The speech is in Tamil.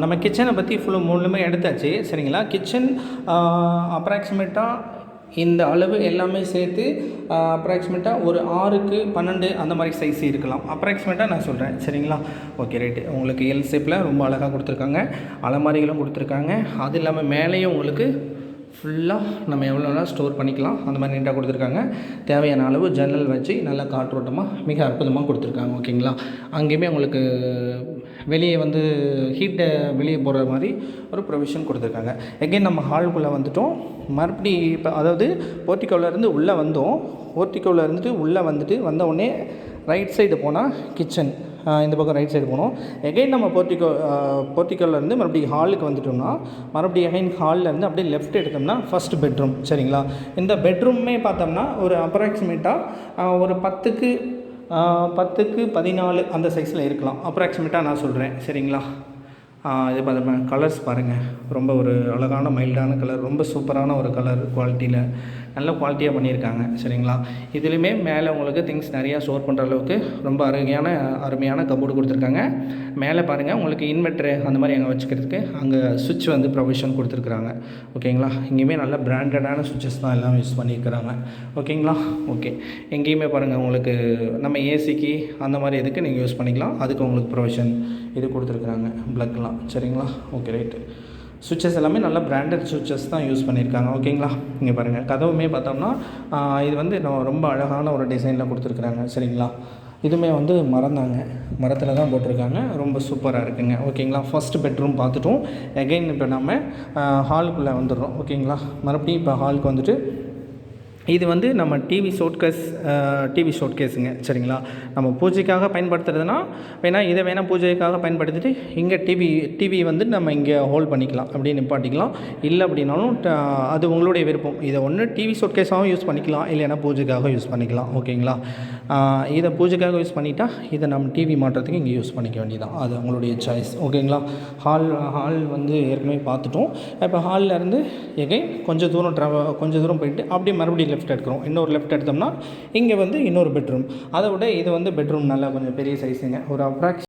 நம்ம கிச்சனை பற்றி ஃபுல்லாக முழுமே எடுத்தாச்சு சரிங்களா? கிச்சன் அப்ராக்சிமேட்டாக இந்த அளவு எல்லாமே சேர்த்து அப்ராக்சிமேட்டாக ஒரு ஆறுக்கு பன்னெண்டு அந்த மாதிரி சைஸ் இருக்கலாம். அப்ராக்சிமேட்டாக நான் சொல்கிறேன் சரிங்களா? ஓகே ரைட்டு உங்களுக்கு எல் ஷேப்பில் ரொம்ப அழகாக கொடுத்துருக்காங்க அலமாரிகளும் கொடுத்துருக்காங்க. அது இல்லாமல் மேலேயும் உங்களுக்கு ஃபுல்லாக நம்ம எவ்வளோ வேணால் ஸ்டோர் பண்ணிக்கலாம். அந்த மாதிரி நீட்டாக கொடுத்துருக்காங்க. தேவையான அளவு ஜன்னல் வச்சு நல்லா காற்றோட்டமாக மிக அற்புதமாக கொடுத்துருக்காங்க. ஓகேங்களா அங்கேயுமே உங்களுக்கு வெளியே வந்து ஹீட்டை வெளியே போகிற மாதிரி ஒரு ப்ரொவிஷன் கொடுத்துருக்காங்க. எகைன் நம்ம ஹாலுக்குள்ளே வந்துட்டோம். மறுபடி இப்போ அதாவது போர்ட்டிக்கோலேருந்து உள்ளே வந்தோம். போர்ட்டிக்கோவில் இருந்துட்டு உள்ளே வந்துட்டு வந்த உடனே ரைட் சைடு போனால் கிச்சன் இந்த பக்கம் ரைட் சைடு போனோம் எகைன் நம்ம போர்ட்டிகோ போர்ட்டிக்கோலேருந்து மறுபடியும் ஹாலுக்கு வந்துட்டோம்னா மறுபடியும் எகைன் ஹால்லேருந்து அப்படியே லெஃப்ட் எடுத்தோம்னா ஃபஸ்ட் பெட்ரூம் சரிங்களா? இந்த பெட்ரூமே பார்த்தோம்னா ஒரு அப்ராக்சிமேட்டாக ஒரு பத்துக்கு பத்துக்கு பதினாலு அந்த சைஸில் இருக்கலாம். அப்ராக்சிமேட்டாக நான் சொல்கிறேன் சரிங்களா? இது பார்த்தோம்னா கலர்ஸ் பாருங்கள் ரொம்ப ஒரு அழகான மைல்டான கலர் ரொம்ப சூப்பரான ஒரு கலர் குவாலிட்டியில் நல்ல குவாலிட்டியாக பண்ணியிருக்காங்க. சரிங்களா? இதுலேயுமே மேலே உங்களுக்கு திங்ஸ் நிறையா ஸ்டோர் பண்ணுற அளவுக்கு ரொம்ப அருமையான அருமையான கபோர்டு கொடுத்துருக்காங்க. மேலே பாருங்கள் உங்களுக்கு இன்வெர்ட்ரு அந்த மாதிரி அங்கே வச்சுக்கிறதுக்கு அங்கே சுவிட்ச் வந்து ப்ரொவிஷன் கொடுத்துருக்குறாங்க. ஓகேங்களா? இங்கேயுமே நல்ல பிராண்டடான சுவிட்சஸ் தான் எல்லாம் யூஸ் பண்ணியிருக்கிறாங்க. ஓகேங்களா? ஓகே. எங்கேயுமே பாருங்கள் உங்களுக்கு நம்ம ஏசிக்கு அந்த மாதிரி இதுக்கு நீங்கள் யூஸ் பண்ணிக்கலாம். அதுக்கு உங்களுக்கு ப்ரொவிஷன் இது கொடுத்துருக்குறாங்க ப்ளக்லாம் சரிங்களா? ஓகே ரைட்டு சுவிட்சஸ் எல்லாமே நல்ல பிராண்டட் சுவிட்சஸ் தான் யூஸ் பண்ணியிருக்காங்க. ஓகேங்களா இங்கே பாருங்கள் கதவுமே பார்த்தோம்னா இது வந்து நான் ரொம்ப அழகான ஒரு டிசைனில் கொடுத்துருக்குறாங்க. சரிங்களா? இதுவுமே வந்து மறந்தாங்க மரத்தில் தான் போட்டிருக்காங்க. ரொம்ப சூப்பராக இருக்குங்க. ஓகேங்களா ஃபர்ஸ்ட் பெட்ரூம் பார்த்துட்டோம். எகைன் இப்போ நம்ம ஹாலுக்குள்ளே வந்துடுறோம். ஓகேங்களா மறுபடியும் இப்போ ஹாலுக்கு வந்துட்டு இது வந்து நம்ம டிவி ஷோட்கேஸ் டிவி ஷோட்கேஸுங்க சரிங்களா? நம்ம பூஜைக்காக பயன்படுத்துறதுனா வேணால் இதை வேணால் பூஜைக்காக பயன்படுத்திட்டு இங்கே டிவி டிவி வந்து நம்ம இங்கே ஹோல்ட் பண்ணிக்கலாம் அப்படியே நிப்பாட்டிக்கலாம். இல்லை அப்படின்னாலும் அது உங்களுடைய விருப்பம். இதை ஒன்று டிவி ஷோட்கேஸாகவும் யூஸ் பண்ணிக்கலாம் இல்லைன்னா பூஜைக்காக யூஸ் பண்ணிக்கலாம் ஓகேங்களா? இதை பூஜைக்காக யூஸ் பண்ணிட்டா இதை நம்ம டிவி மாட்டுறதுக்கு இங்கே யூஸ் பண்ணிக்க வேண்டியதான் அது உங்களுடைய சாய்ஸ் ஓகேங்களா? ஹால் ஹால் வந்து ஏற்கனவே பார்த்துட்டோம். இப்போ ஹாலில் இருந்து எகைன் கொஞ்சம் தூரம் ட்ராவ கொஞ்சம் தூரம் போயிட்டு அப்படியே மறுபடியும் லெஃப்ட் எடுக்கிறோம். இன்னொரு லெஃப்ட் எடுத்தோம்னா இங்கே வந்து இன்னொரு பெட்ரூம் அதை விட இது வந்து பெட்ரூம் நல்லா கொஞ்சம் பெரிய சைஸுங்க ஒரு அப்ராக்ஸ்